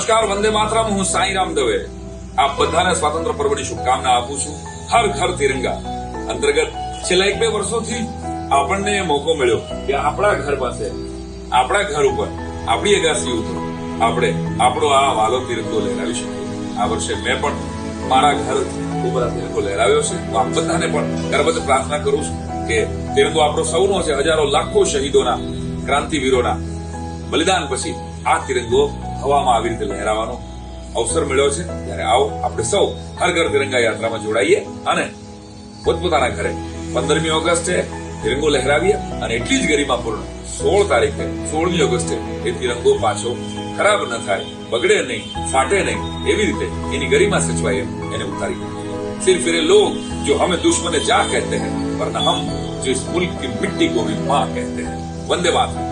નમસ્કાર, વંદે માતરમ. હું સાંઈરામ દવે. આપ બધાને સ્વાતંત્ર પર્વની શુભકામના આપું છું. હર ઘર તિરંગા. અંતર્ગત છેલ્લા એક બે વર્ષોથી આપણને મોકો મળ્યો કે આપણા ઘર પાસે, આપણા ઘર ઉપર, આપણી અગાસી ઉપર આપણે આપણો આ વાલો તિરંગો લહેરાવી શકીએ. આ વર્ષે મેં પણ મારા ઘર ઉપર આ તિરંગો લહેરાવ્યો છે. આપ બધાને પણ ગર્ભથી પ્રાર્થના કરું છું કે તિરંગો આપણો સૌનો છે. હજારો લાખો શહીદોના, ક્રાંતિવીરોના બલિદાન પછી આ તિરંગો હવામાં આવી રીતે લહેરાવાનો અવસર મળ્યો છે ત્યારે આવો આપણે સૌ હર ઘર તિરંગા યાત્રામાં જોડાઈએ અને પોતપોતાના ઘરે પંદરમી ઓગસ્ટે તિરંગો લહેરાવીએ અને એટલી જ ગરિમાપૂર્ણ સોળ તારીખે સોળમી ઓગસ્ટે એ તિરંગો પાછો ખરાબ ન થાય બગડે નહીં ફાટે નહીં એવી રીતે એની ગરિમા સચવાય એમ એને ઉતારી सिर्फ ये लोग जो हमें दुश्मन जा कहते हैं वरना हम जो इस मुल्क की मिट्टी को भी माँ कहते हैं वंदे मातरम